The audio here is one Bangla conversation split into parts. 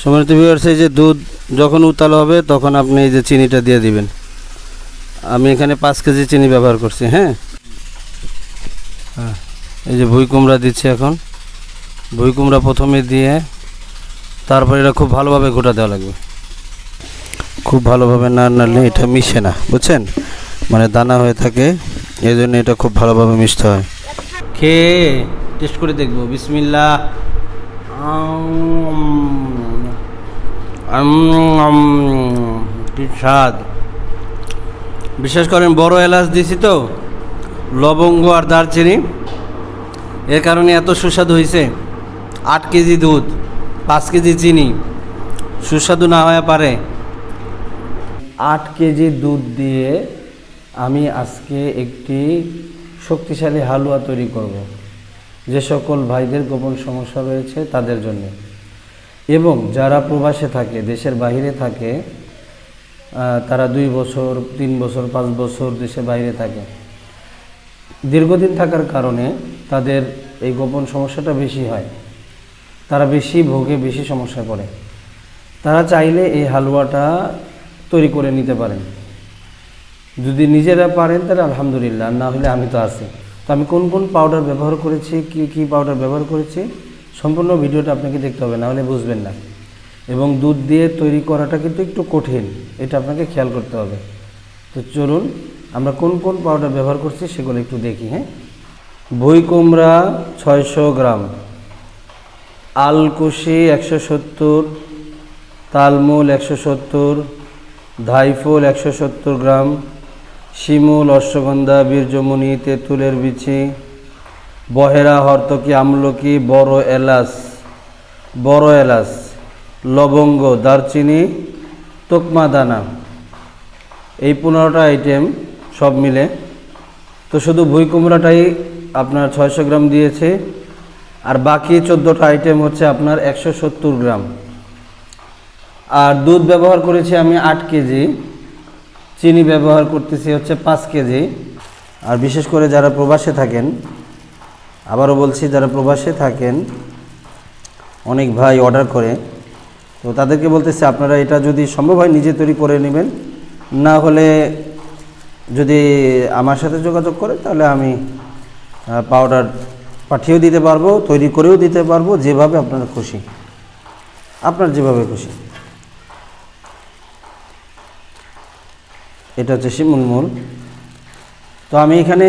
সম্মানিত ভিউয়ার্স এই যে দুধ যখন উতাল হবে, তখন আপনি এই যে চিনিটা দিয়ে দিবেন। আমি এখানে পাঁচ কেজি চিনি ব্যবহার করছি হ্যাঁ? হ্যাঁ এই যে ভুই কুমড়া দিচ্ছি এখন। ভুই কুমড়া প্রথমে দিয়ে তারপর এটা খুব ভালোভাবে গোটা দেওয়া লাগবে। খুব ভালোভাবে না নাড়লে এটা মিশে না, বুঝছেন? মানে দানা হয়ে থাকে, এই জন্য এটা খুব ভালোভাবে মিশতে হয়। খেয়ে টেস্ট করে দেখব। বিসমিল্লা স্বাদ? বিশেষ করেন, বড় এলাচ দিছি তো, লবঙ্গ আর দারচিনি। এর কারণে এত সুস্বাদু হয়েছে আট কেজি দুধ, পাঁচ কেজি চিনি, সুস্বাদু না হয়ে পারে। আট কেজি দুধ দিয়ে আমি আজকে একটি শক্তিশালী হালুয়া তৈরি করব। যে সকল ভাইদের গোপন সমস্যা রয়েছে তাদের জন্য। এবং যারা প্রবাসে থাকে, দেশের বাইরে থাকে তারা দুই বছর, তিন বছর, পাঁচ বছর দেশের বাইরে থাকে। দীর্ঘদিন থাকার কারণে তাদের এই গোপন সমস্যাটা বেশি হয়। তারা বেশি ভোগে, বেশি সমস্যা করে তারা চাইলে এই হালুয়াটা তৈরি করে নিতে পারেন। যদি নিজেরা পারেন, তাহলে আলহামদুলিল্লাহ, না হলে আমি তো আছি। তো আমি কোন কোন পাউডার ব্যবহার করেছি, কি কি পাউডার ব্যবহার করেছি? সম্পূর্ণ ভিডিওটা আপনাকে দেখতে হবে না হলে বুঝবেন না। এবং দুধ দিয়ে তৈরি করাটা কিন্তু একটু কঠিন, এটা আপনাকে খেয়াল করতে হবে। তো চলুন, আমরা কোন কোন পাউডার ব্যবহার করছি সেগুলো একটু দেখি হ্যাঁ? বই কুমড়া ছয়শো গ্রাম, আলকুশি একশো সত্তর, তালমূল একশো সত্তর, ধাইফুল একশো সত্তর গ্রাম, শিমুল, অশ্বগন্ধা বীর্যমণি তেঁতুলের বিচি বহেরা হর্তকি আমলকি বড় এলাচ বড় এলাচ, লবঙ্গ, দারচিনি তোকমা দানা এই পনেরোটা আইটেম সব মিলে। তো শুধু ভুই কুমড়াটাই আপনার ছয়শো গ্রাম দিয়েছে। আর বাকি চোদ্দোটা আইটেম হচ্ছে আপনার একশো সত্তর গ্রাম। আর দুধ ব্যবহার করেছি আমি আট কেজি। চিনি ব্যবহার করতেছি হচ্ছে পাঁচ কেজি। আর বিশেষ করে যারা প্রবাসে থাকেন আবারও বলছি, যারা প্রবাসে থাকেন, অনেক ভাই অর্ডার করে, তো তাদেরকে বলতেছি, আপনারা এটা যদি সম্ভব হয় নিজে তৈরি করে নেবেন। না হলে যদি আমার সাথে যোগাযোগ করে, তাহলে আমি পাউডার পাঠিয়েও দিতে পারব, তৈরি করেও দিতে পারব, যেভাবে আপনার খুশি। আপনার যেভাবে খুশি। এটা হচ্ছে শিমুলমূল তো আমি এখানে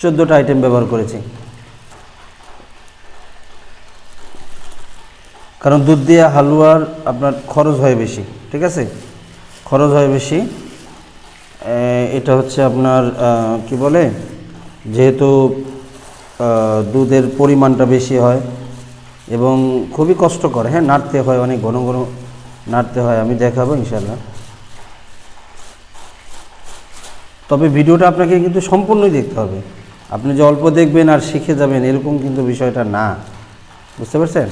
চোদ্দোটা আইটেম ব্যবহার করেছি। কারণ দুধ দিয়ে হালুয়ার আপনার খরচ হয় বেশি, ঠিক আছে? খরচ হয় বেশি। এটা হচ্ছে আপনার কি বলে? যেহেতু দুধের পরিমাণটা বেশি হয় এবং খুবই কষ্টকর হ্যাঁ? নাড়তে হয় অনেক, ঘন ঘন নাড়তে হয়, আমি দেখাবো ইনশাল্লাহ তবে ভিডিওটা আপনাকে কিন্তু সম্পূর্ণই দেখতে হবে। আপনি যে অল্প দেখবেন আর শিখে যাবেন এরকম কিন্তু বিষয়টা না। বুঝতে পারছেন?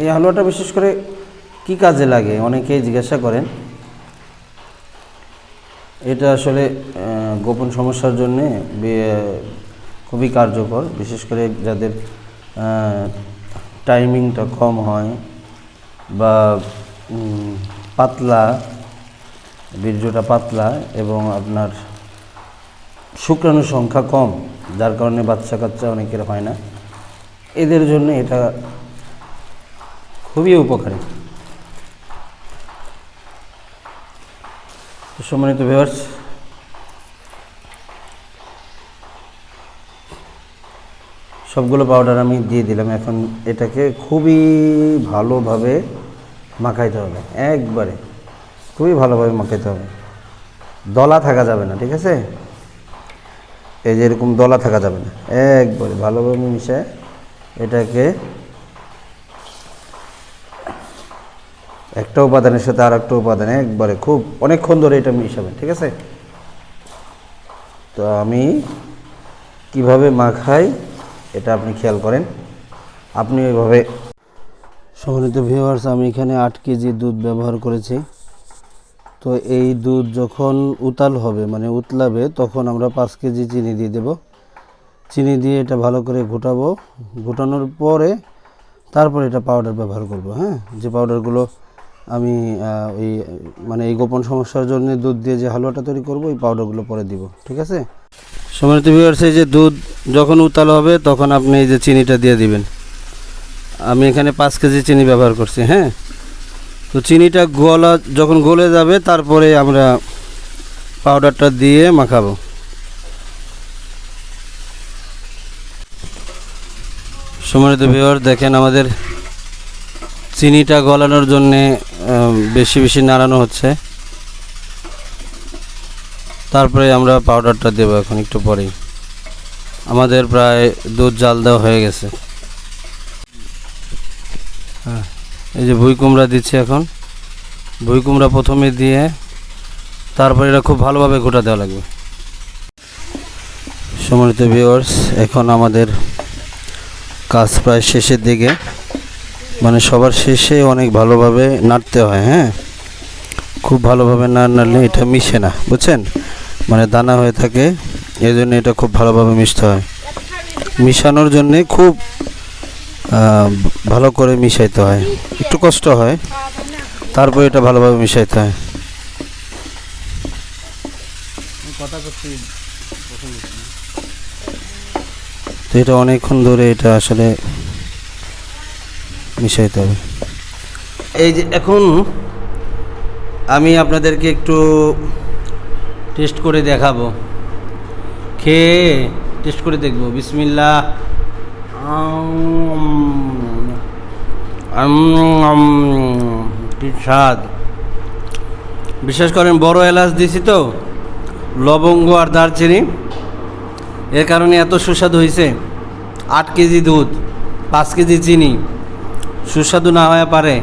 এই হালুয়াটা বিশেষ করে কি কাজে লাগে? অনেকেই জিজ্ঞাসা করেন। এটা আসলে গোপন সমস্যার জন্যে খুবই কার্যকর। বিশেষ করে যাদের টাইমিংটা কম হয় বা পাতলা, বীর্যটা পাতলা এবং আপনার শুক্রাণু সংখ্যা কম, যার কারণে বাচ্চা কাচ্চা অনেকের হয় না। এদের জন্য এটা খুবই উপকারী। সম্মানিত ভিউয়ার্স সবগুলো পাউডার আমি দিয়ে দিলাম। এখন এটাকে খুবই ভালোভাবে মাখাইতে হবে। একবারে খুবই ভালোভাবে মাখাইতে হবে। দলা থাকা যাবে না, ঠিক আছে? এই যে এরকম দলা থাকা যাবে না। একবারে ভালোভাবে মিশে এটাকে একটা উপাদানের সাথে আর একটা উপাদানে একবারে খুব অনেকক্ষণ ধরে এটা মিশাবেন, ঠিক আছে? তো আমি কীভাবে মাখাই এটা আপনি খেয়াল করেন। আপনি ওইভাবে সম্মানিত ভিউয়ার্স আমি এখানে আট কেজি দুধ ব্যবহার করেছি। তো এই দুধ যখন উতাল হবে মানে উতলাবে, তখন আমরা পাঁচ কেজি চিনি দিয়ে দেব। চিনি দিয়ে এটা ভালো করে ঘোটাবো। ঘোটানোর পরে তারপরে এটা পাউডার ব্যবহার করব হ্যাঁ? যে পাউডারগুলো আমি ওই মানে এই গোপন সমস্যার জন্য দুধ দিয়ে যে হালুয়াটা তৈরি করব এই পাউডারগুলো পরে দিব, ঠিক আছে? সম্মানিত ভিউয়ার্স এই যে দুধ যখন উতাল হবে, তখন আপনি এই যে চিনিটা দিয়ে দিবেন। আমি এখানে পাঁচ কেজি চিনি ব্যবহার করছি হ্যাঁ? তো চিনিটা গলা, যখন গলে যাবে, তারপরে আমরা পাউডারটা দিয়ে মাখাবো। সম্মানিত ভিউয়ার দেখেন আমাদের চিনিটা গলানোর জন্যে বেশি বেশি নাড়ানো হচ্ছে। তারপরে আমরা পাউডারটা দেবো এখন একটু পরেই। আমাদের প্রায় দুধ জাল দেওয়া হয়ে গেছে। হ্যাঁ এই যে ভুই কুমড়া দিচ্ছি এখন। ভুই কুমড়া প্রথমে দিয়ে তারপরে এটা খুব ভালোভাবে ঘোটা দেওয়া লাগবে। সম্মানিত ভিউয়ার্স এখন আমাদের কাজ প্রায় শেষের দিকে। মানে সবার শেষে অনেক ভালোভাবে নাড়তে হয় হ্যাঁ? খুব ভালোভাবে না নাড়লে এটা মিশে না বুঝছেন? মানে দানা হয়ে থাকে এই জন্য এটা খুব ভালোভাবে মিশতে হয়। মিশানোর জন্যে খুব ভালো করে মিশাইতে হয়। একটু কষ্ট হয় তারপর এটা ভালোভাবে মিশাইতে হয়। তো এটা অনেকক্ষণ ধরে এটা আসলে মিশাইতে হবে। এই যে এখন আমি আপনাদেরকে একটু টেস্ট করে দেখাবো। খেয়ে টেস্ট করে দেখব। বিসমিল্লা স্বাদ। বিশেষ করেন, বড় এলাচ দিছি তো, লবঙ্গ আর দারচিনি। এর কারণে এত সুস্বাদু হয়েছে আট কেজি দুধ, পাঁচ কেজি চিনি। সুস্বাদু না হয়ে পারে।